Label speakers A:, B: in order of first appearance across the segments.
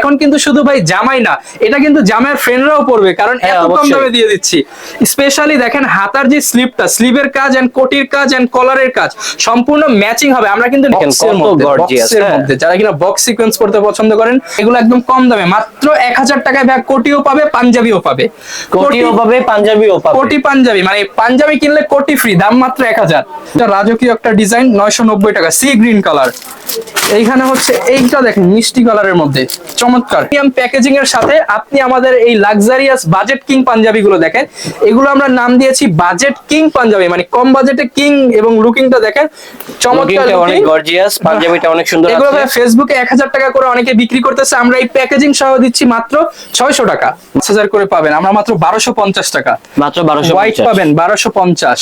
A: এখন কিন্তু শুধু ভাই জামাই না এটা কিন্তু জামাইয়ের ফ্রেন্ডরাও পড়বে কারণ
B: হ্যাঁ,
A: এত কম দামে দিয়ে দিচ্ছি। স্পেশালি দেখেন হাতার যে স্লিপটা স্লিভের কাজ এন্ড কোটির কাজ এন্ড কলারের কাজ সম্পূর্ণ ম্যাচিং হবে। আমরা কিন্তু বক্সের মধ্যে
B: হ্যাঁ।
A: মধ্যে। যারা কিনা বক্স সিকোয়েন্স করতে পছন্দ করেন এগুলো একদম কম দামে মাত্র এক হাজার টাকায় ভাই কোটিও পাবে পাঞ্জাবিও পাবে।
B: কোটিও
A: কোটি-
B: পাবে পাঞ্জাবিও পাবে।
A: কোটি পাঞ্জাবি মানে পাঞ্জাবি কিনলে কোটি ফ্রি দাম মাত্র এক হাজার। এটা রাজকীয় একটা ডিজাইন নয়শো নব্বই টাকা সি গ্রিন কালার এইখানে হচ্ছে এইটা দেখেন মিষ্টি কালারের মধ্যে। চমৎকার। প্রিমিয়াম প্যাকেজিং এর সাথে আপনি আমাদের এই লাক্সারিয়াস বাজেট কিং পাঞ্জাবি গুলো দেখেন। এগুলো আমরা নাম দিয়েছি বাজেট কিং পাঞ্জাবি মানে কম বাজেটে কিং এবং লুকিংটা দেখেন। চমৎকার
B: অনেক গর্জিয়াস পাঞ্জাবিটা অনেক সুন্দর
A: এগুলো ফেসবুকে এক হাজার টাকা করে অনেকে বিক্রি করতেছে আমরা এই প্যাকেজিং সহ দিচ্ছি মাত্র ছয়শো টাকা। পাঁচ হাজার করে পাবেন আমরা মাত্র বারোশো পঞ্চাশ টাকা।
B: মাত্র বারোশো
A: হোয়াইট পাবেন বারোশো পঞ্চাশ।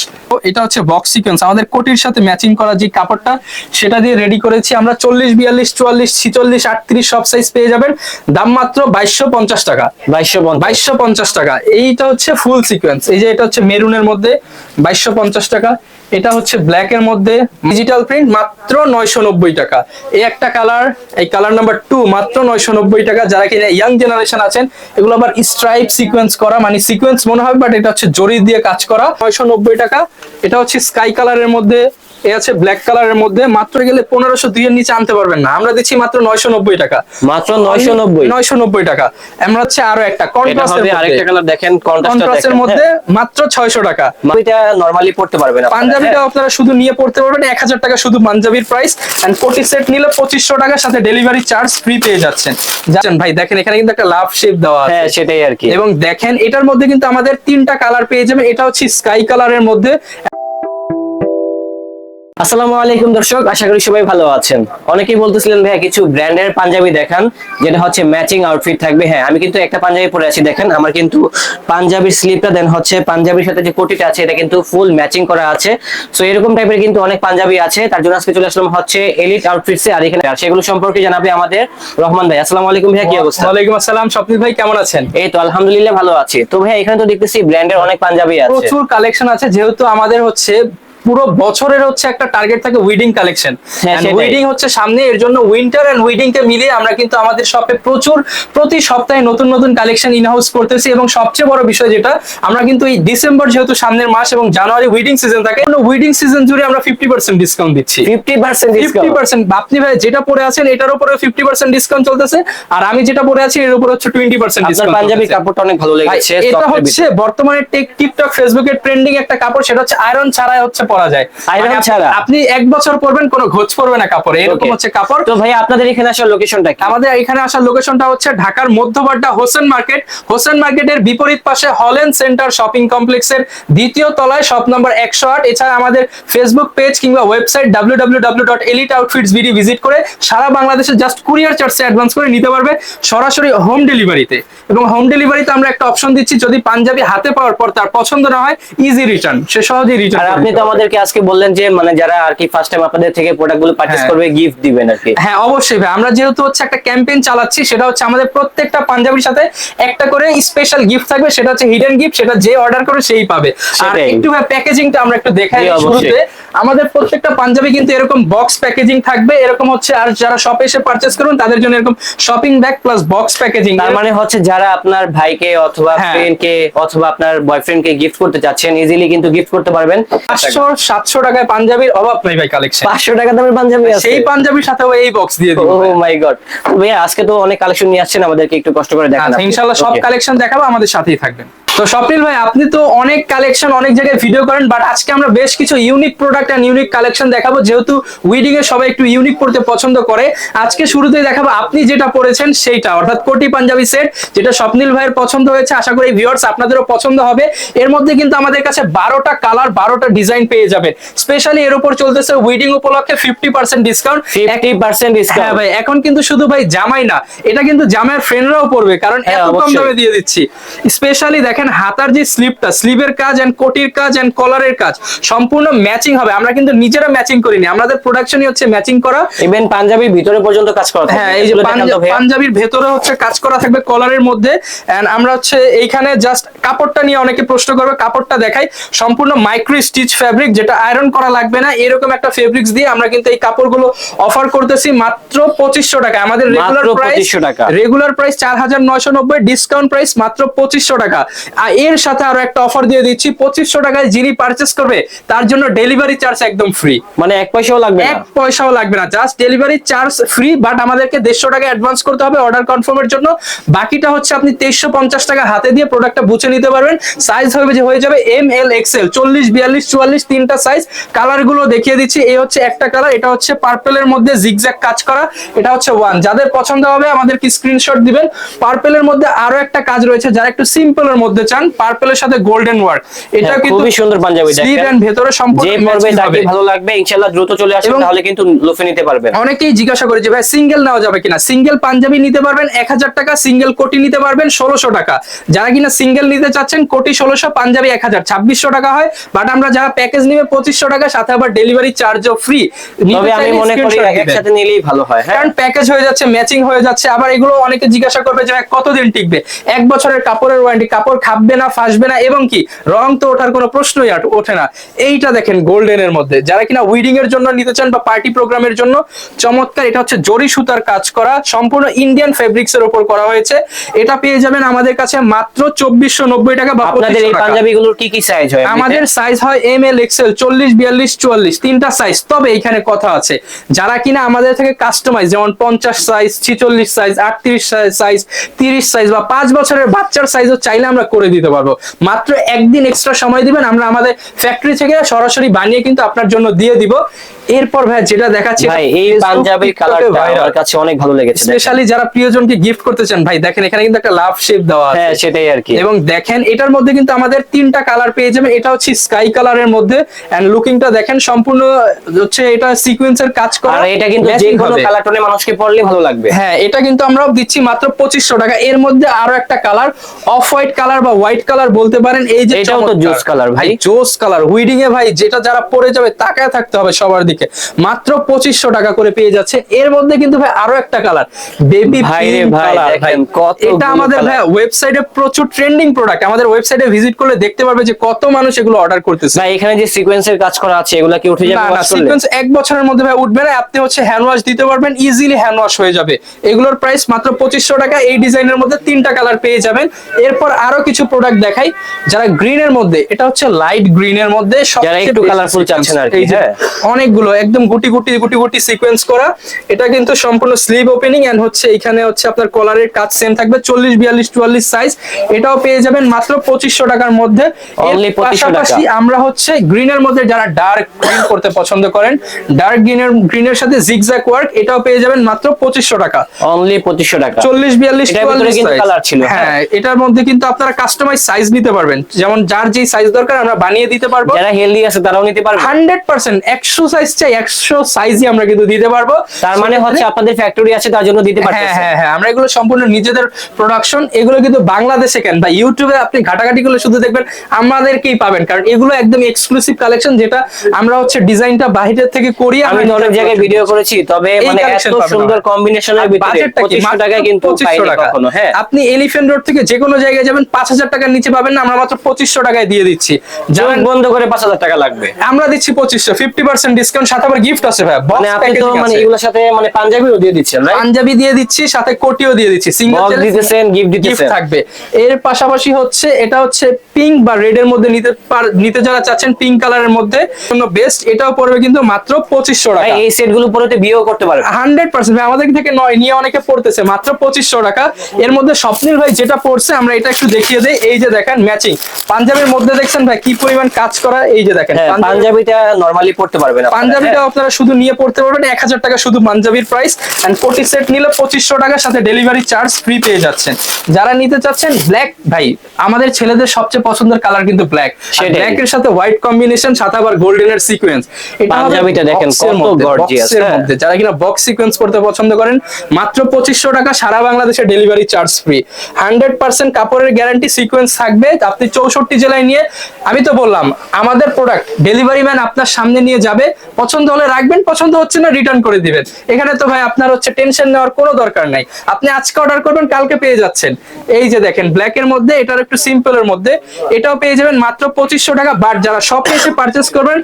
A: এটা হচ্ছে বক্স সিকোয়েন্স আমাদের কোটির সাথে ম্যাচিং করা যে কাপড়টা সেটা দিয়ে রেডি করেছি আমরা চল্লিশ বিয়াল্লিশ চুয়াল্লিশ ছিচল্লিশ আটত্রিশ সব সাইজ পেয়ে যাবেন। দাম মাত্র বাইশশো পঞ্চাশ টাকা।
B: বাইশশো
A: বাইশশো পঞ্চাশ টাকা। এইটা হচ্ছে ফুল সিকোয়েন্স এই যে এটা হচ্ছে মেরুনের মধ্যে বাইশশো পঞ্চাশ টাকা। এটা হচ্ছে ব্ল্যাক এর মধ্যে ডিজিটাল প্রিন্ট মাত্র নয়শো নব্বই টাকা। এই একটা কালার এই কালার নাম্বার টু মাত্র নয়শো নব্বই টাকা। যারা কিনা ইয়াং জেনারেশন আছেন এগুলো আবার স্ট্রাইপ সিকোয়েন্স করা মানে সিকোয়েন্স মনে হবে বাট এটা হচ্ছে জরি দিয়ে কাজ করা। নয়শো নব্বই টাকা। এটা হচ্ছে স্কাই কালারের মধ্যে এ আছে ব্ল্যাক কালারের মধ্যে মাত্র গেলে পনেরোশো দুইয়ের নিচে আনতে পারবেন না। আমরা দিচ্ছি মাত্র নয়শো নব্বই টাকা।
B: মাত্র নয়শো নব্বই।
A: নয়শো নব্বই টাকা। আমরা হচ্ছে আরও একটা
B: আরেকটা কালার দেখেন
A: কন্ট্রাস্টের মধ্যে মাত্র ছয়শো টাকা।
B: এটা নরমালি পড়তে পারবেন
A: পাঞ্জাবিটা
B: হ্যাঁ।
A: আপনারা শুধু নিয়ে পড়তে পারবেন। এক হাজার টাকা শুধু পাঞ্জাবির প্রাইস এন্ড কোটি সেট নিলে পঁচিশশো টাকার সাথে ডেলিভারি চার্জ ফ্রি পেয়ে যাচ্ছেন। যাচ্ছেন ভাই দেখেন এখানে কিন্তু একটা লাভ শেপ দেওয়া
B: হ্যাঁ
A: আছে
B: সেটাই আর কি।
A: এবং দেখেন এটার মধ্যে কিন্তু আমাদের তিনটা কালার পেয়ে যাবেন। এটা হচ্ছে স্কাই কালারের মধ্যে।
B: আসসালামু আলাইকুম দর্শক আশা করি সবাই ভালো আছেন। অনেকেই বলতেছিলেন ভাইয়া কিছু ব্র্যান্ডের পাঞ্জাবি দেখান যেটা হচ্ছে ম্যাচিং আউটফিট থাকবে। হ্যাঁ আমি কিন্তু একটা পাঞ্জাবি পরে আছি দেখেন আমার কিন্তু পাঞ্জাবির স্লিপটা দেন হচ্ছে পাঞ্জাবির সাথে যে কোটিটা আছে এটা কিন্তু ফুল ম্যাচিং করা আছে। সো এরকম টাইপের কিন্তু অনেক পাঞ্জাবি আছে তার জন্য আজকে চলে আসলাম হচ্ছে এলিট আউটফিটসে আর এখানে আর সেগুলো সম্পর্কে জানাবে আমাদের রহমান ভাই। আসসালামু আলাইকুম ভাইয়া কি অবস্থা?
A: ওয়ালাইকুম আসসালাম স্বপ্নিল ভাই কেমন আছেন?
B: এই তো আলহামদুলিল্লাহ ভালো আছি। তো ভাইয়া এখানে তো দেখতেছি ব্র্যান্ডের অনেক পাঞ্জাবি আছে।
A: প্রচুর কালেকশন আছে যেহেতু আমাদের হচ্ছে পুরো বছরের হচ্ছে একটা টার্গেট থাকে উইডিং কালেকশন উইডিং হচ্ছে সামনে এর জন্য উইন্টার এন্ড উইডিং কে মিলিয়ে আমরা কিন্তু আমাদের শপে প্রচুর প্রতি সপ্তাহে নতুন নতুন কালেকশন ইনহাউস করতেছি এবং সবচেয়ে বড় বিষয় যেটা আমরা কিন্তু এই ডিসেম্বর যেহেতু সামনের মাস এবং জানুয়ারি উইডিং সিজন থাকে উইডিং সিজন জুড়ে আমরা ফিফটি পার্সেন্ট ডিসকাউন্ট দিচ্ছি।
B: ফিফটি পার্সেন্ট
A: ফিফটি পার্সেন্ট আপনি ভাই যেটা পরে আছেন এটার উপরে ফিফটি পার্সেন্ট ডিসকাউন্ট চলতেছে আর আমি যেটা পরে আছি এর উপর হচ্ছে টোয়েন্টি পার্সেন্ট
B: আপনার
A: ডিসকাউন্ট
B: পাঞ্জাবি কাপড়টা অনেক ভালো লেগেছে
A: এটা হচ্ছে বর্তমানে টিক- টিকটক ফেসবুকে ট্রেন্ডিং একটা কাপড় সেটা হচ্ছে আয়রন ছাড়াই হচ্ছে পরা যায়। মানে
B: ছাড়া?
A: আপনি এক বছর পরবেন কোনো ঘোচ পড়বে না কাপড়ে। এরকম হচ্ছে কাপড়।
B: তো ভাই আপনাদের এখানে আসার লোকেশনটা কি?
A: আমাদের এখানে আসার লোকেশনটা হচ্ছে ঢাকার মধ্যবাড্ডা হোসেন মার্কেট। হোসেন মার্কেটের বিপরীত পাশে হলেন সেন্টার শপিং কমপ্লেক্সের দ্বিতীয় তলায় শপ নম্বর একশো আট। এছাড়া আমাদের ফেসবুক পেজ কিংবা website W W W dot Elite Outfits BD visit করে সারা বাংলাদেশে জাস্ট কুরিয়ার চার্জে অ্যাডভান্স করে নিতে পারবে সরাসরি হোম ডেলিভারিতে এবং হোম ডেলিভারিতে আমরা একটা অপশন দিচ্ছি যদি পাঞ্জাবি হাতে পাওয়ার পর তার পছন্দ না হয় ইজি রিটার্ন সে সহজেই
B: আর
A: রিটার্ন
B: আপনি তো আমাদেরকে আজকে বললেন যে মানে যারা আর কি ফার্স্ট টাইম আপনাদের থেকে প্রোডাক্টগুলো পারচেজ
A: হ্যাঁ।
B: করবে গিফট দিবেন আর কি।
A: হ্যাঁ অবশ্যই ভাই। আমরা যেহেতু হচ্ছে একটা ক্যাম্পেইন চালাচ্ছি সেটা হচ্ছে আমাদের প্রত্যেকটা পাঞ্জাবির সাথে একটা করে স্পেশাল গিফট থাকবে সেটা হচ্ছে হিডেন গিফট সেটা যে অর্ডার করে সেই পাবে। আর একটু ভাই প্যাকেজিংটা আমরা একটু দেখাই শুরুতে। আমাদের প্রত্যেকটা পাঞ্জাবি কিন্তু এরকম বক্স প্যাকেজিং থাকবে। এরকম হচ্ছে আর যারা শপে এসে পারচেজ করুন তাদের জন্য এরকম shopping bag plus box packaging
B: তার মানে হচ্ছে যারা আপনার ভাইকে অথবা
A: হ্যাঁ।
B: ফ্রেন্ডকে অথবা আপনার বয়ফ্রেন্ডকে গিফট করতে চাচ্ছেন ইজিলি কিন্তু গিফট করতে পারবেন।
A: পাঁচশো সাতশো টাকায় পাঞ্জাবির অভাব নাই ভাই কালেকশন
B: পাঁচশো টাকা দামের পাঞ্জাবি আছে।
A: সেই পাঞ্জাবির সাথে এই বক্স দিয়ে দিব
B: ও মাই গড ভাই আজকে তো অনেক কালেকশন নিয়ে আসছেন আমাদেরকে একটু কষ্ট করে দেখান
A: আচ্ছা ইনশাল্লাহ সব কালেকশন দেখাবো আমাদের সাথেই থাকবেন। তো স্বপ্নিল ভাই আপনি তো অনেক কালেকশন অনেক জায়গায় ভিডিও করেন বাট আজকে আমরা বেশ কিছু unique product and unique collection দেখাবো। যেহেতু উইডিং এ সবাই একটু ইউনিক পড়তে পছন্দ করে আজকে শুরুতেই দেখাবো আপনি যেটা পরেছেন সেইটা অর্থাৎ কোটি পাঞ্জাবি সেট যেটা স্বপ্নিল ভাইয়ের পছন্দ হয়েছে। আশা করি ভিউয়ার্স আপনাদেরও পছন্দ হবে। এর মধ্যে কিন্তু আমাদের কাছে বারোটা কালার বারোটা ডিজাইন পেয়ে যাবেন। স্পেশালি এর উপর চলতেছে উইডিং উপলক্ষে fifty percent discount
B: fifty percent
A: হ্যাঁ
B: ডিসকাউন্ট
A: ভাই এখন কিন্তু শুধু ভাই জামাই না এটা কিন্তু জামাইয়ের ফ্রেন্ডরাও পড়বে কারণ
B: হ্যাঁ,
A: এত কম দামে দিয়ে দিচ্ছি। স্পেশালি দেখেন দেখেন হাতার যে স্লিপটা স্লিভের কাজ এন্ড কোটির কাজ এন্ড কলারের কাজ সম্পূর্ণ ম্যাচিং হবে। আমরা কিন্তু নিজেরা ম্যাচিং করিনি। আমাদের প্রোডাকশনই হচ্ছে ম্যাচিং করা।
B: ইভেন পাঞ্জাবির ভিতরে পর্যন্ত কাজ করা
A: হ্যাঁ এই যে। পাঞ্জাবির ভেতরে হচ্ছে কাজ করা থাকবে কলারের মধ্যে। এন্ড আমরা হচ্ছে এইখানে জাস্ট কাপড়টা নিয়ে অনেকে প্রশ্ন করবে কাপড়টা দেখাই। সম্পূর্ণ মাইক্রো স্টিচ ফ্যাব্রিক যেটা আয়রন করা লাগবে না। এরকম একটা ফেব্রিক্স দিয়ে আমরা কিন্তু এই কাপড়গুলো অফার করতেছি মাত্র পঁচিশশো টাকা আমাদের রেগুলার প্রাইস
B: 2500 টাকা।
A: রেগুলার প্রাইস চার হাজার নয়শো নব্বই ডিসকাউন্ট প্রাইস মাত্র পঁচিশশো টাকা। এর সাথে আরও একটা অফার দিয়ে দিচ্ছি পঁচিশশো টাকায় যিনি পারচেস করবে তার জন্য ডেলিভারি চার্জ একদম ফ্রি
B: মানে এক পয়সাও লাগবে না?
A: এক পয়সাও লাগবে না just delivery charge free but আমাদেরকে দেড়শো টাকা অ্যাডভান্স করতে হবে অর্ডার কনফার্মের জন্য। বাকিটা হচ্ছে আপনি তেইশশো পঞ্চাশ টাকা হাতে দিয়ে প্রোডাক্টটা বুঝে নিতে পারবেন। সাইজ হবে যে হয়ে যাবে এম এল এক্সেল চল্লিশ বিয়াল্লিশ চুয়াল্লিশ তিনটা সাইজ কালারগুলো দেখিয়ে দিচ্ছি এই হচ্ছে একটা কালার এটা হচ্ছে পার্পেলের মধ্যে জিগজ্যাগ কাজ করা এটা হচ্ছে ওয়ান যাদের পছন্দ হবে আমাদেরকে স্ক্রিনশট দিবেন। পার্পেলের মধ্যে আরও একটা কাজ রয়েছে যারা একটু সিম্পলের মধ্যে চান পার্পেলের সাথে গোল্ডেন ওয়ার্ক এটা
B: হ্যাঁ,
A: কিন্তু
B: খুবই সুন্দর পাঞ্জাবি
A: স্লিভ এন্ড ভেতরে সম্পূর্ণ
B: যে
A: matching
B: তাকে ভালো লাগবে ইনশাআল্লাহ দ্রুত চলে আসবে তাহলে কিন্তু লুফে নিতে পারবেন।
A: অনেকেই জিজ্ঞাসা করে যে ভাই সিঙ্গেল নেওয়া যাবে কিনা? সিঙ্গেল পাঞ্জাবি নিতে পারবেন এক হাজার টাকা সিঙ্গেল কোটি নিতে পারবেন ষোলোশো টাকা। যারা কিনা সিঙ্গেল নিতে চাচ্ছেন কোটি ষোলোশো পাঞ্জাবি এক হাজার। ছাব্বিশশো টাকা হয় বাট আমরা যারা প্যাকেজ নিবে পঁচিশশো টাকা সাথে আবার ডেলিভারি চার্জও ফ্রি
B: তবে আমি মনে করি একসাথে নিলেই ভালো হয় হ্যাঁ।
A: কারণ প্যাকেজ হয়ে যাচ্ছে ম্যাচিং হয়ে যাচ্ছে আবার এগুলো অনেকে জিজ্ঞাসা করবে যে কতদিন টিকবে? এক বছরের কাপড়ের ওয়ারেন্টি কাপড় খাববে না ফাসবে না এবং কি রং তো ওঠার কোনো প্রশ্নই ওঠে না। এইটা দেখেন গোল্ডেন এর মধ্যে। যারা কিনা উইডিং এর জন্য নিতে চান বা পার্টি প্রোগ্রামের জন্য চমৎকার এটা হচ্ছে জরি সুতার কাজ করা। সম্পূর্ণ ইন্ডিয়ান ফেব্রিক্স এর উপর করা হয়েছে। এটা পেয়ে যাবেন আমাদের কাছে মাত্র চব্বিশশো নব্বই টাকা বা
B: আপনাদের এই
A: 2500 টাকা।
B: পাঞ্জাবি গুলোর কি কি সাইজ হয়
A: আমাদের সাইজ হয় এম এল এক্সেল চল্লিশ বিয়াল্লিশ চুয়াল্লিশ। তিনটা সাইজ তবে এখানে কথা আছে যারা কিনা আমাদের থেকে কাস্টমাইজ যেমন পঞ্চাশ সাইজ ছিচল্লিশ সাইজ আটত্রিশ সাইজ তিরিশ সাইজ বা পাঁচ বছরের বাচ্চার সাইজও চাইলে আমরা করে দিতে পারব। মাত্র একদিন এক্সট্রা সময় দিবেন আমরা আমাদের ফ্যাক্টরি থেকে সরাসরি বানিয়ে কিন্তু আপনার জন্য দিয়ে দিব। এরপর ভাই যেটা দেখাচ্ছি
B: ভাই এই পাঞ্জাবির কালারটা আমার কাছে অনেক ভালো লেগেছে
A: স্পেশালি যারা প্রিয়জনকে গিফট করতে চান ভাই দেখেন এখানে কিন্তু একটা লাভ শেপ দেওয়া আছে।
B: হ্যাঁ সেটাই আর কি।
A: এবং দেখেন এটার মধ্যে কিন্তু আমাদের তিনটা কালার পেয়ে যাবেন। এটা হচ্ছে স্কাই কালারের মধ্যে। এন্ড লুকিংটা দেখেন সম্পূর্ণ হচ্ছে এটা সিকোয়েন্সের কাজ করা।
B: আর এটা কিন্তু যে কোনো কালার টোনে মানুষকে পড়লে ভালো লাগবে।
A: হ্যাঁ এটা কিন্তু আমরা দিচ্ছি মাত্র পঁচিশশো টাকা। এর মধ্যে আরও একটা কালার অফ হোয়াইট কালার বা হোয়াইট কালার বলতে পারেন এই যে
B: এটাও তো জোস কালার ভাই
A: জোস কালার হুইডিং এ ভাই যেটা যারা পরে যাবে তাকায় থাকতে হবে সবার দিকে। মাত্র পঁচিশশো টাকা করে পেয়ে যাচ্ছে। এর মধ্যে কিন্তু ভাই আরও একটা কালার বেবি
B: ভাই রে ভাই, দেখেন কতগুলো
A: এটা আমাদের ভাই ওয়েবসাইটে প্রচুর ট্রেন্ডিং প্রোডাক্ট আমাদের ওয়েবসাইটে ভিজিট করলে দেখতে পারবে যে কত মানুষ এগুলো অর্ডার করতেছে।
B: ভাই এখানে যে সিকোয়েন্সের কাজ করা আছে এগুলা কি উঠে যাবে
A: না সিকোয়েন্স এক বছরের মধ্যে ভাই উঠবে না। আপনি হচ্ছে হ্যান্ড ওয়াশ দিতে পারবেন ইজিলি হ্যান্ড ওয়াশ হয়ে যাবে। এগুলোর প্রাইস মাত্র পঁচিশশো টাকা। এই ডিজাইনের মধ্যে তিনটা কালার পেয়ে যাবেন। এরপর আরও কিছু প্রোডাক্ট দেখাই যারা গ্রিন এর মধ্যে এটা হচ্ছে লাইট গ্রিন এর মধ্যে
B: যারা একটু
A: বেশি
B: চাচ্ছেন আর কি, হ্যাঁ।
A: অনেকগুলো একদম গুটি গুটি গুটি গুটি সিকোয়েন্স করা। এটা কিন্তু সম্পূর্ণ স্লিভ ওপেনিং এন্ড হচ্ছে এখানে হচ্ছে আপনার কলারের কাজ সেম থাকবে চল্লিশ বিয়াল্লিশ চুয়াল্লিশ সাইজ এটাও পেয়ে যাবেন মাত্র পঁচিশশো টাকার মধ্যে। এর
B: 2500 টাকা।
A: পাশাপাশি আমরা হচ্ছে গ্রিনের মধ্যে যারা ডার্ক গ্রিন করতে পছন্দ করেন ডার্ক গ্রিনের গ্রিনের সাথে জিগজ্যাক ওয়ার্ক এটাও পেয়ে যাবেন মাত্র পঁচিশশো টাকা।
B: অনলি পঁচিশশো টাকা।
A: চল্লিশ বিয়াল্লিশ
B: এটার ভিতরে ছিল, হ্যাঁ।
A: হ্যাঁ এটার মধ্যে কিন্তু আপনারা কাস্টমাইজ সাইজ নিতে পারবেন। যেমন যার যেই সাইজ দরকার আমরা বানিয়ে দিতে পারব।
B: যারা হেলদি আছে তারাও নিতে পারবে।
A: হান্ড্রেড পার্সেন্ট একশো সাইজ চাই একশো সাইজই আমরা কিন্তু দিতে পারব।
B: তার মানে হচ্ছে আপনাদের ফ্যাক্টরি আছে তার জন্য দিতে
A: হ্যাঁ হ্যাঁ হ্যাঁ আমরা এগুলো সম্পূর্ণ নিজেদের প্রোডাকশন এগুলো কিন্তু বাংলাদেশে কেন? বা ইউটিউবে আপনি ঘাটাঘাটি করলে শুধু দেখবেন আমাদেরকেই পাবেন কারণ এগুলো একদম এক্সক্লুসিভ কালেকশন যেটা আমরা হচ্ছে ডিজাইনটা বাইরের থেকে করি
B: আমি অনেক জায়গায় ভিডিও করেছি। তবে মানে এত সুন্দর। কম্বিনেশনের ভিতরে
A: বাজেটটা কি?
B: পঁচিশশো
A: মাত্র
B: টাকায় কিন্তু
A: 2500
B: পাইনি কখনো হ্যাঁ।
A: আপনি এলিফ্যান্ট রোড থেকে যে কোনো জায়গায় যাবেন পাঁচ হাজার হাজার টাকার নিচে পাবেন না আমরা মাত্র পঁচিশশো টাকায় দিয়ে দিচ্ছি।
B: চোখ বন্ধ করে পাঁচ হাজার টাকা লাগবে।
A: আমরা দিচ্ছি পঁচিশশো ফিফটি পার্সেন্ট ডিসকাউন্ট সাথে আবার গিফট আছে ভাই
B: মানে আপনি তো মানে এগুলোর সাথে মানে পাঞ্জাবিও দিয়ে দিচ্ছেন
A: পাঞ্জাবি দিয়ে দিচ্ছি সাথে কোটিও দিয়ে দিচ্ছি। সিঙ্গেল
B: দিতেছেন,
A: গিফট
B: দিতেছেন।
A: থাকবে। এর পাশাপাশি হচ্ছে এটা হচ্ছে পিঙ্ক বা রেড এর মধ্যে নিতে নিতে যারা চাচ্ছেন পিঙ্ক কালারের মধ্যে জন্য বেস্ট এটাও পড়বে কিন্তু মাত্র পঁচিশশো টাকা।
B: এই সেটগুলো পরে বিয়েও করতে পারবে।
A: হান্ড্রেড পার্সেন্ট আমাদের থেকে নয় নিয়ে অনেকে পড়তেছে মাত্র পঁচিশশো টাকা। এর মধ্যে স্বপ্নিল ভাই যেটা পড়ছে আমরা এটা একটু দেখিয়ে দেই এই যে দেখেন ম্যাচিং পাঞ্জাবের মধ্যে দেখছেন ভাই কি পরিমাণ কাজ করা এই যে দেখেন
B: হ্যাঁ পাঞ্জাবিটা নরমালি পড়তে পারবেন।
A: পাঞ্জাবিটা আপনারা শুধু নিয়ে পড়তে পারবেন এক হাজার টাকা শুধু পাঞ্জাবির প্রাইস এন্ড কোটি সেট নিলে পঁচিশশো টাকার সাথে ডেলিভারি চার্জ ফ্রি পেয়ে যাচ্ছেন। যারা নিতে চাচ্ছেন ব্ল্যাক ভাই আমাদের ছেলেদের সবচেয়ে পছন্দের কালার কিন্তু ব্ল্যাক। ব্ল্যাক এর সাথে হোয়াইট কম্বিনেশন সাথে আবার গোল্ডেনের সিকোয়েন্স
B: পাঞ্জাবিটা দেখেন কত হ্যাঁ।
A: মধ্যে। যারা কিনা বক্স সিকোয়েন্স করতে পছন্দ করেন মাত্র পঁচিশশো টাকা সারা বাংলাদেশে delivery charge free hundred percent কাপড়ের গ্যারান্টি সিকোয়েন্স থাকবে আপনি চৌষট্টি জেলায় নিয়ে আমি তো বললাম আমাদের প্রোডাক্ট ডেলিভারি ম্যান আপনার সামনে নিয়ে যাবে পছন্দ হলে রাখবেন পছন্দ হচ্ছে না রিটার্ন করে দিবেন। এখানে তো ভাই আপনার হচ্ছে টেনশন নেওয়ার কোনো দরকার নাই। আপনি আজকে অর্ডার করবেন কালকে পেয়ে যাচ্ছেন। এই যে দেখেন ব্ল্যাক এর মধ্যে এটার একটু সিম্পলের মধ্যে এটাও পেয়ে যাবেন মাত্র পঁচিশশো টাকা বাট যারা শপে এসে পারচেস করবেন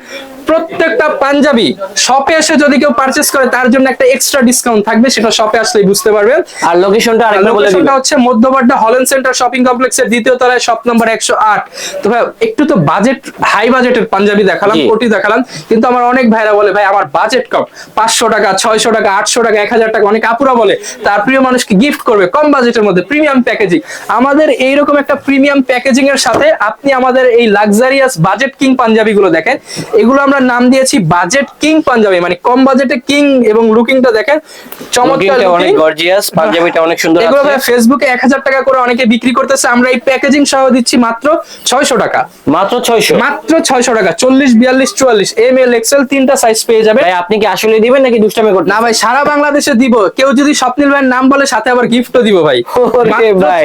A: প্রত্যেকটা পাঞ্জাবি শপে এসে যদি কেউ পারচেস করে তার জন্য একটা এক্সট্রা ডিসকাউন্ট থাকবে সেটা শপে আসলেই বুঝতে পারবেন।
B: আর লোকেশনটা আরেকবার বলে দিবেন।
A: হচ্ছে মধ্যবাড্ডা হলেন সেন্টার শপিং কমপ্লেক্সের দ্বিতীয় তলায় শপ নম্বর একশো আট। তো ভাই একটু তো বাজেট হাই বাজেটের পাঞ্জাবি দেখালাম কোটি দেখালাম কিন্তু আমার অনেক ভাইরা বলে ভাই আমার বাজেট কম। পাঁচশো টাকা ছয়শো টাকা আটশো টাকা এক হাজার টাকা। অনেক আপুরা বলে তার প্রিয় মানুষকে গিফট করবে কম বাজেটের মধ্যে প্রিমিয়াম প্যাকেজিং আমাদের এইরকম একটা প্রিমিয়াম প্যাকেজিং এর সাথে আপনি আমাদের এই লাক্সারিয়াস বাজেট কিং পাঞ্জাবি গুলো দেখেন এগুলো আমরা নাম দিয়েছি বাজেট কিং পাঞ্জাবি মানে কম বাজেটে কিং এবং লুকিংটা দেখেন চমৎকার
B: অনেক গর্জিয়াস পাঞ্জাবিটা অনেক সুন্দর
A: এগুলো ফেসবুকে এক হাজার টাকা করে অনেকে বিক্রি করতেছে আমরা এই প্যাকেজিং সহ দিচ্ছি মাত্র ছয়শো টাকা।
B: মাত্র 600
A: মাত্র ছয়শো টাকা চল্লিশ বিয়াল্লিশ চুয়াল্লিশ এম এল এক্সেল তিনটা সাইজ পেয়ে যাবে।
B: আপনি কি আসলে দিবেন নাকি দুষ্টামি করতে
A: না ভাই সারা বাংলাদেশে দিব। কেউ যদি স্বপ্নিল ভাইয়ের নাম বলে সাথে আবার গিফটও দিব ভাই।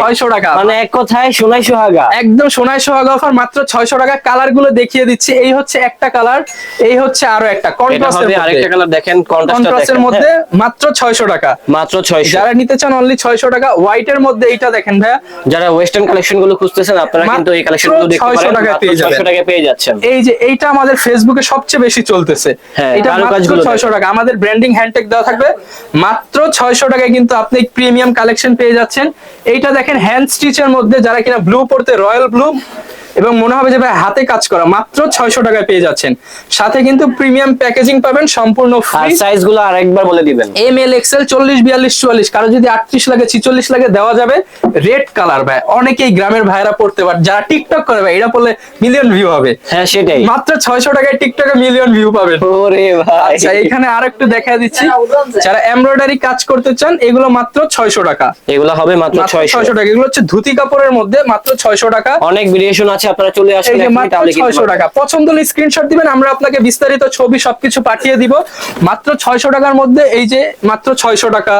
A: ছয়শো টাকা।
B: মানে এক কথায় সোনাই সোহাগা।
A: একদম সোনাই সোহাগা অফার মাত্র ছয়শো টাকা। কালারগুলো দেখিয়ে দিচ্ছি। এই হচ্ছে একটা কালার এই হচ্ছে আরও একটা। কন্ট্রাস্টের
B: আরেকটা কালার দেখেন
A: কন্ট্রাস্টের মধ্যে
B: হ্যাঁ,
A: মাত্র ছয়শো টাকা।
B: মাত্র 600
A: যারা নিতে চান অনলি ছয়শো টাকা হোয়াইট এর মধ্যে এইটা দেখেন ভাইয়া।
B: যারা ওয়েস্টার্ন কালেকশন গুলো খুঁজতেছেন আপনারা কিন্তু এই দেখতে
A: 600
B: পারেন
A: টাকায় পেয়ে যাবেন।
B: 600 টাকায় পেয়ে যাচ্ছেন।
A: এই যে এইটা আমাদের ফেসবুকে সবচেয়ে বেশি চলতেছে।
B: হ্যাঁ,
A: এটা মাত্র
B: কারুকাজগুলো
A: ছয়শো টাকা। আমাদের ব্র্যান্ডিং হ্যান্ডটেক দেওয়া থাকবে। মাত্র ছয়শো টাকায় কিন্তু আপনি প্রিমিয়াম কালেকশন পেয়ে যাচ্ছেন। এইটা দেখেন হ্যান্ড স্টিচের মধ্যে যারা কিনা ব্লু পড়তে রয়্যাল ব্লু এবং মনে হবে যে ভাই হাতে কাজ করা মাত্র ছয়শো টাকায় পেয়ে যাচ্ছেন। সাথে কিন্তু প্রিমিয়াম প্যাকেজিং পাবেন সম্পূর্ণ ফ্রি
B: সাইজগুলো আরেকবার বলে দিবেন।
A: এম এল এক্সেল চল্লিশ বিয়াল্লিশ চুয়াল্লিশ কারও যদি আটত্রিশ লাগে ছিচল্লিশ লাগে দেওয়া যাবে রেড কালার ভাই। অনেকেই গ্রামের ভাইরা পড়তে পারে যারা টিকটক করে ভাই এটা পড়লে মিলিয়ন ভিউ হবে।
B: হ্যাঁ সেটাই।
A: মাত্র ছয়শো টাকায় টিকটকে মিলিয়ন ভিউ পাবেন।
B: ওরে ভাই।
A: আচ্ছা এখানে আর একটু দেখা দিচ্ছি যারা এমব্রয়ডারি কাজ করতে চান এগুলো মাত্র ছয়শো টাকা।
B: এগুলো হবে মাত্র
A: মাত্র
B: 600
A: ছয়শো টাকা। এগুলো হচ্ছে ধুতি কাপড়ের মধ্যে মাত্র ছয়শো টাকা।
B: অনেক ভেরিয়েশন আছে আপনারা চলে আসবেন তাহলে
A: ছয়শো। টাকা। পছন্দ হলে স্ক্রিনশট দিবেন আমরা আপনাকে বিস্তারিত ছবি সবকিছু পাঠিয়ে দিব। মাত্র ছয়শো টাকার মধ্যে এই যে মাত্র ছয়শো টাকা।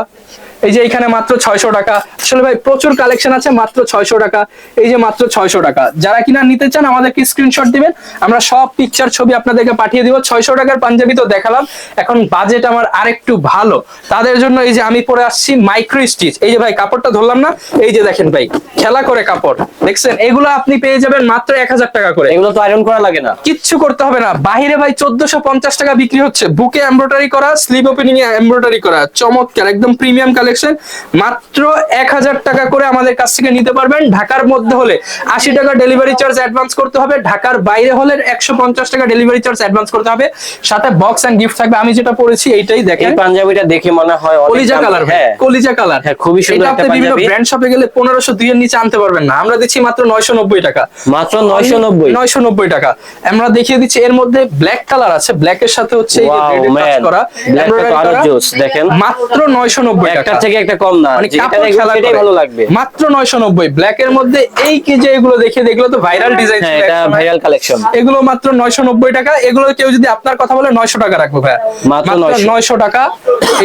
A: এই যে এখানে মাত্র ছয়শো টাকা। আসলে ভাই প্রচুর কালেকশন আছে মাত্র ছয়শো টাকা। এই যে মাত্র ছয়শো টাকা। যারা কিনা নিতে চান আমাদেরকে স্ক্রিনশট দিবেন। আমরা সব পিকচার ছবি আপনাদেরকে পাঠিয়ে দিব। ছয়শো টাকার পাঞ্জাবি তো দেখালাম। এখন বাজেট আমার আরেকটু ভালো। তাদের জন্য এই যে আমি পরে আসছি মাইক্রো স্টিচ এই যে ভাই কাপড়টা ধরলাম না? এই যে দেখেন ভাই খেলা করে কাপড়। দেখছেন? এগুলো আপনি পেয়ে যাবেন মাত্র এক হাজার টাকা করে।
B: এগুলো তো আয়রন করা লাগে না।
A: কিচ্ছু করতে হবে না। বাহিরে ভাই চোদ্দশো পঞ্চাশ টাকা বিক্রি হচ্ছে। বুকে এমব্রয়ডারি করা স্লিভ ওপেনিং এ এমব্রয়ডারি করা। চমৎকার একদম প্রিমিয়াম কালেকশন মাত্র এক হাজার টাকা করে আমাদের কাছ থেকে নিতে পারবেন। ঢাকার মধ্যে হলে আশি টাকা ডেলিভারি চার্জ অ্যাডভান্স করতে হবে। ঢাকার বাইরে হলে একশো পঞ্চাশ টাকা ডেলিভারি চার্জ অ্যাডভান্স করতে হবে। সাথে বক্স অ্যান্ড গিফট থাকবে। আমি যেটা পড়েছি এইটাই
B: এই
A: দেখেন
B: পাঞ্জাবিটা দেখে মনে হয়
A: কলিজা কালার
B: হ্যাঁ।
A: কলিজা কালার
B: হ্যাঁ, খুবই সুন্দর
A: আপনি বিভিন্ন ব্র্যান্ড শপে গেলে পনেরোশো দুইয়ের নিচে আনতে পারবেন না। আমরা দিচ্ছি মাত্র নয়শো নব্বই টাকা।
B: মাত্র 990
A: নয়শো নব্বই টাকা। আমরা দেখিয়ে দিচ্ছি এর মধ্যে ব্ল্যাক কালার আছে। ব্ল্যাক এর সাথে হচ্ছে এর করা।
B: দেখেন।
A: মাত্র নয়শো নব্বই টাকা।
B: থেকে একটা কম না।
A: মানে কাপড় খেলা
B: সেটাই ভালো লাগবে।
A: মাত্র নয়শো নব্বই। ব্ল্যাক এর মধ্যে এই কি যে এগুলো দেখে দেখল তো ভাইরাল ডিজাইন
B: হ্যাঁ এটা ভাইরাল কালেকশন
A: এগুলো মাত্র নয়শো নব্বই টাকা। এগুলো কেউ যদি আপনার কথা বলে নয়শো টাকা রাখব ভাইয়া।
B: মাত্র
A: মাত্র
B: 900
A: টাকা।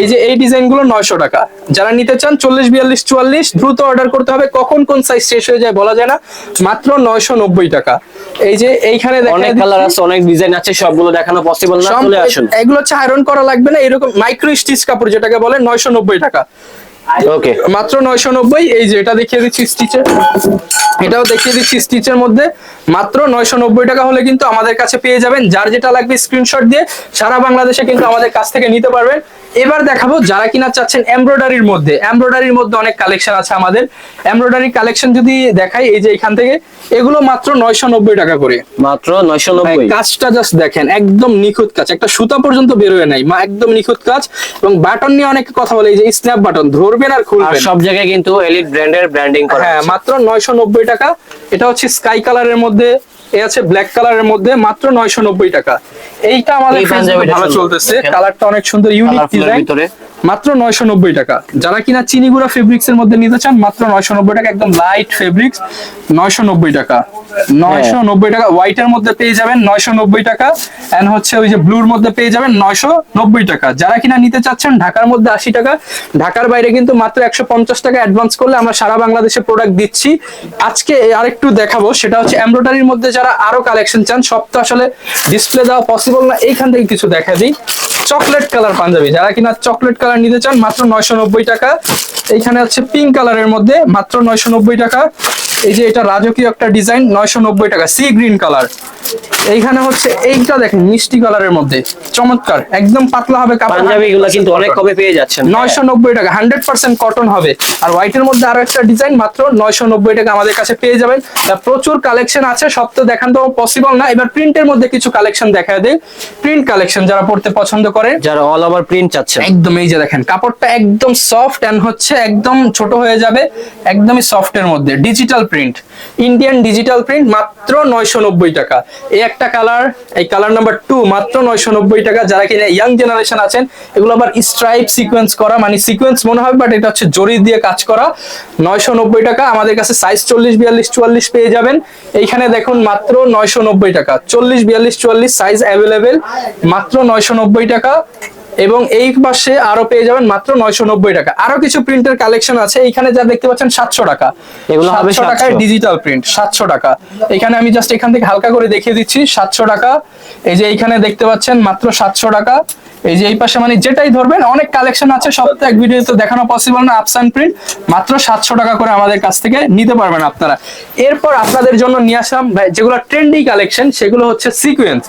A: এই যে এই ডিজাইনগুলো নয়শো টাকা। যারা নিতে চান চল্লিশ বিয়াল্লিশ চুয়াল্লিশ দ্রুত অর্ডার করতে হবে। কখন কোন সাইজ শেষ হয়ে যায় বলা যায় না। মাত্র নয়শো নব্বই টাকা। এই যে এইখানে
B: অনেক কালার আছে অনেক ডিজাইন আছে সবগুলো দেখানো পসিবল না চলে আসুন।
A: এগুলো হচ্ছে আয়রন করা লাগবে না। এরকম মাইক্রো স্টিচ কাপড় যেটাকে বলে নয়শো নব্বই টাকা।
B: ওকে
A: মাত্র নয়শো নব্বই, এই যে এটা দেখিয়ে দিচ্ছি স্টিচের এটাও দেখিয়ে দিচ্ছি স্টিচের মধ্যে। মাত্র নয়শো নব্বই টাকা হলে কিন্তু আমাদের কাছে পেয়ে যাবেন। যার যেটা লাগবে স্ক্রিনশট দিয়ে সারা বাংলাদেশে কিন্তু আমাদের কাছ থেকে নিতে পারবেন। এবার দেখাবো যারা কিনা চাচ্ছেন এমব্রয়ডারির মধ্যে। এমব্রয়ডারির মধ্যে অনেক কালেকশন আছে আমাদের। এমব্রয়ডারি কালেকশন যদি দেখাই এই যে এখান থেকে এগুলো মাত্র নয়শো নব্বই টাকা করে।
B: মাত্র নয়শো নব্বই।
A: কাজটা জাস্ট দেখেন একদম নিখুঁত কাজ। একটা সুতা পর্যন্ত বেরোয় নাই একদম নিখুঁত কাজ। এবং বাটন নিয়ে অনেক কথা বলে এই যে স্ন্যাপ বাটন ধরবেন আর
B: আর
A: খুলবেন
B: সব জায়গায় কিন্তু এলিট ব্র্যান্ডের ব্র্যান্ডিং করা
A: হ্যাঁ মাত্র নয়শো নব্বই টাকা। এটা হচ্ছে স্কাই কালারের মধ্যে। এই আছে ব্ল্যাক কালারের মধ্যে মাত্র নয়শো নব্বই টাকা। এইটা আমাদের ভালো চলতেছে। কালারটা অনেক সুন্দর ইউনিক ডিজাইন
B: ভিতরে।
A: মাত্র নয়শো নব্বই টাকা। যারা কিনা চিনিগুড়া ফেব্রিক্স এর মধ্যে নিতে চান, মাত্র নয়শো নব্বই টাকা, একদম লাইট ফেব্রিক্স নয়শো নব্বই টাকা। নয়শো নব্বই টাকা হোয়াইট এর মধ্যে পেয়ে যাবেন নয়শো নব্বই টাকা এন্ড হচ্ছে ওই যে ব্লুর মধ্যে পেয়ে যাবেন নয়শো নব্বই টাকা। যারা কিনা নিতে চাচ্ছেন, ঢাকার মধ্যে আশি টাকা, ঢাকার বাইরে কিন্তু মাত্র একশো পঞ্চাশ টাকা অ্যাডভান্স করলে আমরা সারা বাংলাদেশে প্রোডাক্ট দিচ্ছি। আজকে আরেকটু দেখাবো, সেটা হচ্ছে এমব্রয়ডারির মধ্যে যারা আরও কালেকশন চান, সব তো আসলে ডিসপ্লে দেওয়া পসিবল না, এইখান থেকে কিছু দেখা দিই। চকলেট কালার পাঞ্জাবি, যারা কিনা চকলেট কালার নিতে চান, মাত্র নয়শো নব্বই টাকা। এইখানে আছে পিঙ্ক কালারের মধ্যে, মাত্র নয়শো নব্বই টাকা। এই যে এটা রাজকীয় একটা ডিজাইন নয়শো নব্বই টাকা সি গ্রিন কালার এইখানে হচ্ছে এইটা দেখেন মিষ্টি কালারের মধ্যে। চমৎকার একদম পাতলা হবে কাপড়।
B: পাঞ্জাবি গুলো কিন্তু অনেক কমে পেয়ে যাচ্ছেন।
A: নয়শো নব্বই টাকা হান্ড্রেড পার্সেন্ট কটন হবে। আর হোয়াইটের মধ্যে আরও একটা ডিজাইন মাত্র নয়শো নব্বই টাকা আমাদের কাছে পেয়ে যাবেন। তা প্রচুর কালেকশন আছে সব তো দেখান তো পসিবল না। এবার প্রিন্টের মধ্যে কিছু কালেকশন দেখা দেয় প্রিন্ট কালেকশন যারা পড়তে পছন্দ করে
B: যারা অল ওভার প্রিন্ট চাচ্ছেন।
A: একদম এই যে দেখেন কাপড়টা একদম সফট এন্ড হচ্ছে একদম ছোট হয়ে যাবে একদমই সফট এর মধ্যে digital print Indian digital print মাত্র নয়শো নব্বই টাকা। এই একটা কালার এই কালার নাম্বার টু মাত্র নয়শো নব্বই টাকা। যারা কিনা ইয়াং জেনারেশন আছেন, এগুলো আবার স্ট্রাইপ সিকোয়েন্স করা মানে সিকোয়েন্স মনে হবে বাট এটা হচ্ছে জরি দিয়ে কাজ করা। নয়শো নব্বই টাকা, আমাদের কাছে সাইজ চল্লিশ, বিয়াল্লিশ, চুয়াল্লিশ পেয়ে যাবেন। এইখানে দেখুন মাত্র নয়শো নব্বই টাকা। চল্লিশ, বিয়াল্লিশ, চুয়াল্লিশ সাইজ অ্যাভেলেবেল মাত্র নয়শো নব্বই টাকা। এবং এই পাশে আরও পেয়ে যাবেন মাত্র নয়শো নব্বই টাকা। আরও কিছু প্রিন্টের কালেকশন আছে এখানে যা দেখতে পাচ্ছেন সাতশো টাকা।
B: এগুলো হবে
A: সাতশো টাকায় ডিজিটাল প্রিন্ট সাতশো টাকা। এখানে আমি জাস্ট এখান থেকে হালকা করে দেখিয়ে দিচ্ছি সাতশো টাকা। এই যে এইখানে দেখতে পাচ্ছেন মাত্র সাতশো টাকা। এই যে এই পাশে মানে যেটাই ধরবেন অনেক কালেকশন আছে সব তো এক ভিডিওতে দেখানো পসিবল না আপসান প্রিন্ট মাত্র সাতশো টাকা করে আমাদের কাছ থেকে নিতে পারবেন আপনারা। এরপর আপনাদের জন্য নিয়ে আসলাম যেগুলো ট্রেন্ডি কালেকশন সেগুলো হচ্ছে সিকোয়েন্স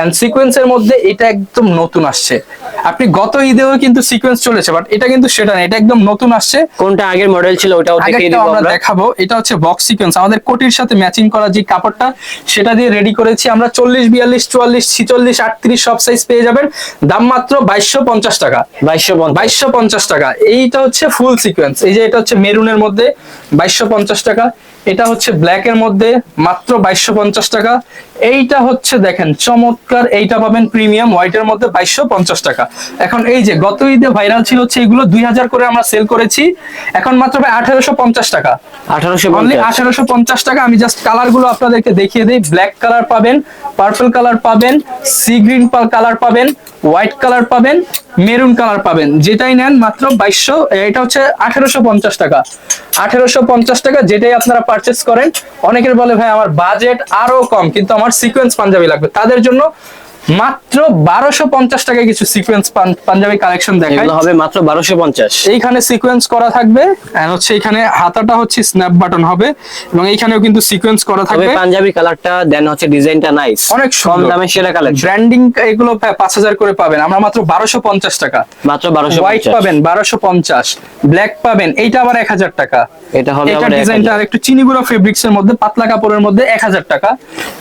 A: এন্ড সিকোয়েন্সের মধ্যে এটা একদম নতুন আসছে। আপনি গত ঈদেও কিন্তু সিকোয়েন্স চলেছে বাট এটা কিন্তু সেটা না এটা একদম নতুন আসছে।
B: কোনটা আগের মডেল ছিল ওটাও দেখিয়ে দিব
A: আমরা
B: আমরা।
A: দেখাবো এটা হচ্ছে বক্স সিকোয়েন্স আমাদের কোটির সাথে ম্যাচিং করা যে কাপড়টা সেটা দিয়ে রেডি করেছি। আমরা চল্লিশ বিয়াল্লিশ চুয়াল্লিশ ছিচল্লিশ আটত্রিশ সব সাইজ পেয়ে যাবেন। দাম মাত্র বাইশশো পঞ্চাশ টাকা।
B: বাইশশো
A: বাইশশো পঞ্চাশ টাকা। এইটা হচ্ছে ফুল সিকুয়েন্স এই যে এটা হচ্ছে মেরুনের মধ্যে বাইশশো পঞ্চাশ টাকা। এটা হচ্ছে ব্ল্যাক এর মধ্যে মাত্র বাইশশো পঞ্চাশ টাকা। এইটা হচ্ছে দেখেন চমৎকার এইটা পাবেন প্রিমিয়াম হোয়াইট এর মধ্যে বাইশশো পঞ্চাশ টাকা। এখন এই যে গত ঈদে ভাইরাল ছিল হচ্ছে এগুলো দুই হাজার করে আমরা সেল করেছি। এখন মাত্র আঠারোশো পঞ্চাশ টাকা।
B: আঠারোশো পঞ্চাশ।
A: আঠারোশো পঞ্চাশ টাকা। আমি জাস্ট কালারগুলো আপনাদেরকে দেখিয়ে দিই। ব্ল্যাক কালার পাবেন পার্পল কালার পাবেন সি গ্রিন কালার পাবেন হোয়াইট কালার পাবেন মেরুন কালার পাবেন। যেটাই নেন মাত্র বাইশশো এটা হচ্ছে আঠারোশো পঞ্চাশ টাকা। আঠারোশো পঞ্চাশ টাকা যেটাই আপনারা পারচেস করেন। অনেকের বলে, ভাই, আমার বাজেট আরও কম, কিন্তু আমার সিকোয়েন্স পাঞ্জাবি লাগবে। তাদের জন্য মাত্র বারোশো পঞ্চাশ টাকায় কিছু সিকোয়েন্স পাঞ্জাবি কালেকশন
B: এগুলো হবে মাত্র বারোশো পঞ্চাশ।
A: এইখানে সিকোয়েন্স করা থাকবে হচ্ছে এখানে হাতাটা হচ্ছে স্ন্যাপ বাটন হবে এবং এইখানেও কিন্তু সিকোয়েন্স করা থাকবে।
B: পাঞ্জাবি কালারটা দেন হচ্ছে ডিজাইনটা নাইস
A: অনেক
B: কম দামে সেরা কালেকশন
A: ব্র্যান্ডিং এগুলো পাঁচ হাজার করে পাবেন। আমরা মাত্র বারোশো পঞ্চাশ টাকা।
B: মাত্র বারোশো
A: হোয়াইট পাবেন বারোশো পঞ্চাশ ব্ল্যাক পাবেন এইটা আবার এক হাজার টাকা।
B: এটা হবে
A: এটা ডিজাইনটা আর একটু চিনিগুড়া ফেব্রিক্স এর মধ্যে পাতলা কাপড়ের মধ্যে এক হাজার টাকা।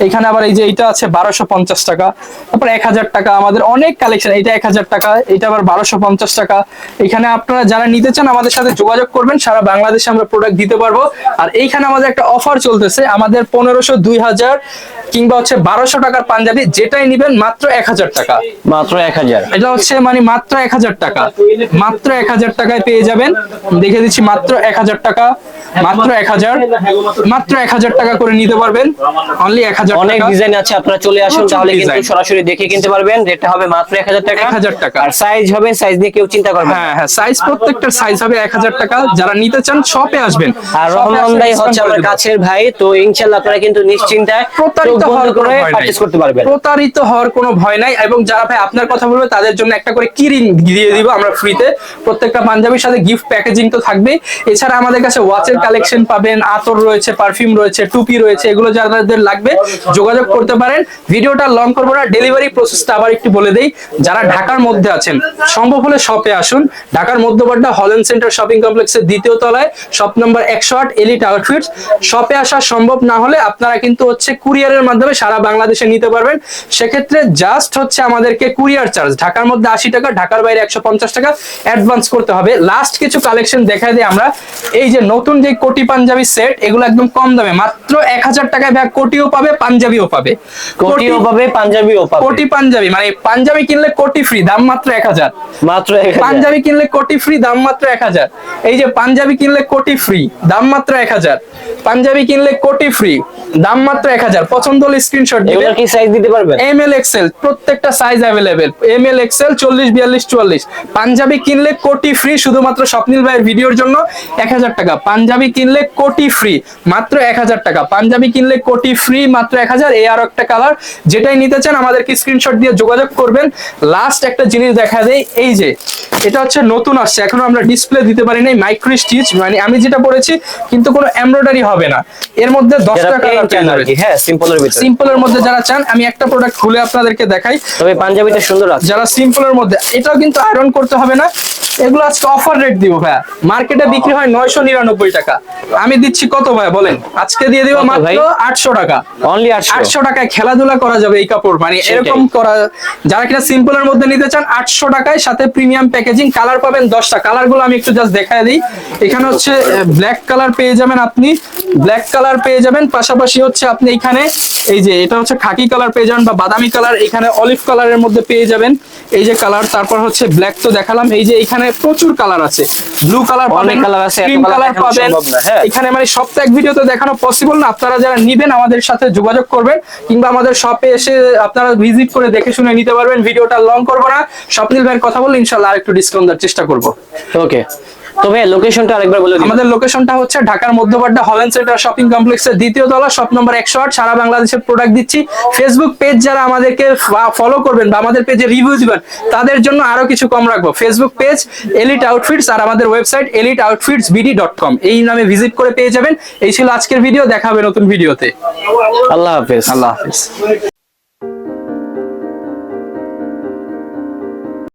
A: এখানে আবার এই যে এইটা আছে বারোশো পঞ্চাশ টাকা। তারপর এক হাজার টাকা আমাদের অনেক কালেকশন এটা এক হাজার টাকা এটা আবার বারোশো পঞ্চাশ টাকা। এখানে আপনারা যারা নিতে চান আমাদের সাথে যোগাযোগ করবেন সারা বাংলাদেশে আমরা প্রোডাক্ট দিতে পারব। আর এইখানে আমাদের একটা অফার চলতেছে আমাদের পনেরোশো দুই হাজার কিংবা হচ্ছে বারোশো টাকার পাঞ্জাবি যেটাই নিবেন মাত্র এক হাজার টাকা।
B: মাত্র এক হাজার।
A: এটা হচ্ছে মানে মাত্র এক হাজার টাকা। মাত্র এক হাজার টাকায় পেয়ে যাবেন। দেখে দিচ্ছি মাত্র এক হাজার টাকা। মাত্র এক হাজার মাত্র এক হাজার টাকা করে নিতে পারবেন। অনলি এক হাজার
B: অনেক ডিজাইন আছে আপনারা চলে আসুন তাহলে কিন্তু সরাসরি দেখে কিনতে পারবেন। রেটটা হবে মাত্র এক হাজার টাকা।
A: 1000 টাকা।
B: আর সাইজ হবে সাইজ নিয়ে কেউ চিন্তা করবেন
A: হ্যাঁ হ্যাঁ সাইজ প্রত্যেকটার সাইজ হবে এক হাজার টাকা। যারা নিতে চান শপে আসবেন।
B: আর রহমান ভাই হচ্ছে আমার কাছের ভাই তো ইনশাল্লাহ আপনারা কিন্তু নিশ্চিন্তায়
A: প্রতারিত হওয়ার কোনো ভয় নাই।
B: পারচেজ করতে পারবেন।
A: প্রতারিত হওয়ার কোনো ভয় নাই এবং যারা ভাই আপনার কথা বলবে তাদের জন্য একটা করে কিরিং দিয়ে দিব আমরা ফ্রিতে প্রত্যেকটা পাঞ্জাবির সাথে গিফট প্যাকেজিং তো থাকবে এছাড়া আমাদের কাছে ওয়াচের কালেকশন পাবেন, আতর রয়েছে পারফিউম রয়েছে, টুপি রয়েছে, এগুলো যাদের লাগবে যোগাযোগ করতে পারেন। ভিডিওটা লং করব না ডেলিভারি প্রসেসটা আবার একটু বলে দেই। যারা ঢাকার মধ্যে আছেন, সম্ভব হলে শপে আসুন। ঢাকার মধ্যপাড্ডা হলেন সেন্টার শপিং কমপ্লেক্সের দ্বিতীয় তলায় শপ নাম্বার একশো আট এলিট আউটফিটস শপে আসা সম্ভব না হলে আপনারা কিন্তু হচ্ছে কুরিয়ারের মাধ্যমে সারা বাংলাদেশে নিতে পারবেন। সেক্ষেত্রে জাস্ট হচ্ছে আমাদেরকে কুরিয়ার চার্জ ঢাকার মধ্যে আশি টাকা, ঢাকার বাইরে একশো পঞ্চাশ টাকা। অ্যাডভান্স করতে হবে। লাস্ট কিছু কালেকশন দেখাই দিই আমরা। এই যে নতুন যে পাঞ্জাবি কোটি পাঞ্জাবি সেট এগুলো একদম কম দামে। মাত্র এক হাজার টাকায় ভাই কোটিও পাবে পাঞ্জাবিও পাবে।
B: কোটিও পাবে পাঞ্জাবিও পাবে।
A: কোটি পাঞ্জাবি মানে পাঞ্জাবি কিনলে কোটি ফ্রি দাম মাত্র এক হাজার।
B: মাত্র
A: পাঞ্জাবি কিনলে কোটি ফ্রি দাম মাত্র এক হাজার। এই যে পাঞ্জাবি কিনলে কোটি ফ্রি দাম মাত্র এক হাজার। পাঞ্জাবি কিনলে কোটি ফ্রি দাম মাত্র এক হাজার। পছন্দ হলে স্ক্রিনশট দিবে
B: কি সাইজ দিতে পারবেন?
A: এম এল এক্সেল প্রত্যেকটা size available M L XL চল্লিশ বিয়াল্লিশ চুয়াল্লিশ। পাঞ্জাবি কিনলে কোটি ফ্রি শুধুমাত্র স্বপ্নিল ভাইয়ের ভিডিওর জন্য এক হাজার টাকা। পাঞ্জাবি কিনলে কোটি ফ্রি মাত্র এক হাজার টাকা। পাঞ্জাবি কিনলে কোটি ফ্রি মাত্র এক হাজার। এই আরও একটা কালার যেটাই নিতে চান আমাদেরকে স্ক্রিনশট দিয়ে যোগাযোগ করবেন। লাস্ট একটা জিনিস দেখা দেয় এই যে এটা হচ্ছে নতুন আসছে এখনও আমরা ডিসপ্লে দিতে পারি নাই মাইক্রো স্টিচ মানে আমি যেটা পড়েছি কিন্তু কোনো এমব্রয়ডারি হবে না। এর মধ্যে দশটা কালার
B: চান আর হ্যাঁ সিম্পলের ভিতরে।
A: সিম্পলের মধ্যে যারা চান আমি একটা প্রোডাক্ট খুলে আপনাদেরকে দেখাই।
B: তবে পাঞ্জাবিটা সুন্দর আছে
A: যারা সিম্পলের মধ্যে এটাও কিন্তু আয়রন করতে হবে না। এগুলো আজকে অফার রেট দিব ভাইয়া। মার্কেটে বিক্রি হয় নয়শো নিরানব্বই টাকা। আমি দিচ্ছি কত ভাই বলেন? আজকে দিয়ে দিব মাত্র আটশো টাকা।
B: অনলি আটশো।
A: আটশো টাকায় খেলাধুলা করা যাবে এই কাপড়। মানে এরকম করা যারা কিনা সিম্পলের মধ্যে নিতে চান আটশো টাকায় সাথে প্রিমিয়াম প্যাকেজিং কালার পাবেন দশটা। কালারগুলো আমি একটু জাস্ট দেখায় দিই। এখানে হচ্ছে ব্ল্যাক কালার পেয়ে যাবেন আপনি। ব্ল্যাক কালার পেয়ে যাবেন। পাশাপাশি হচ্ছে আপনি এখানে এই যে এটা হচ্ছে খাকি কালার পেয়ে যাবেন বা বাদামি কালার এখানে অলিভ কালারের মধ্যে পেয়ে যাবেন। এই যে কালার তারপর হচ্ছে ব্ল্যাক তো দেখালাম। এই যে এখানে প্রচুর কালার আছে। ব্লু কালার
B: অনেক কালার আছে,
A: ক্রিম কালার পাবেন।
B: হ্যাঁ।
A: এখানে মানে সপ্তাহ এক ভিডিওতে দেখানো পসিবল না। আপনারা যারা নিবেন আমাদের সাথে যোগাযোগ করবেন কিংবা আমাদের শপে এসে আপনারা ভিজিট করে দেখে শুনে নিতে পারবেন। ভিডিওটা লং করব না। স্বপ্নিল ভাইয়ের কথা বলে ইনশাল্লাহ আর একটু ডিসকাউন্ট দেওয়ার চেষ্টা করব।
B: ওকে তবে লোকেশনটা আরেকবার বলে দিন।
A: আমাদের লোকেশনটা হচ্ছে ঢাকার মধ্যপাড্ডা হলেন সেন্টার শপিং কমপ্লেক্সের দ্বিতীয় তলা শপ নম্বর একশো আট সারা বাংলাদেশের প্রোডাক্ট দিচ্ছি। ফেসবুক পেজ যারা আমাদেরকে ফলো করবেন বা আমাদের পেজে রিভিউ দিবেন তাদের জন্য আরও কিছু কম রাখব। ফেসবুক পেজ এলিট আউটফিটস আর আমাদের website Elite Outfits BD dot com এই নামে ভিজিট করে পেয়ে যাবেন। এই ছিল আজকের ভিডিও দেখাবে নতুন ভিডিওতে
B: আল্লাহ হাফেজ।
A: আল্লাহ হাফিজ।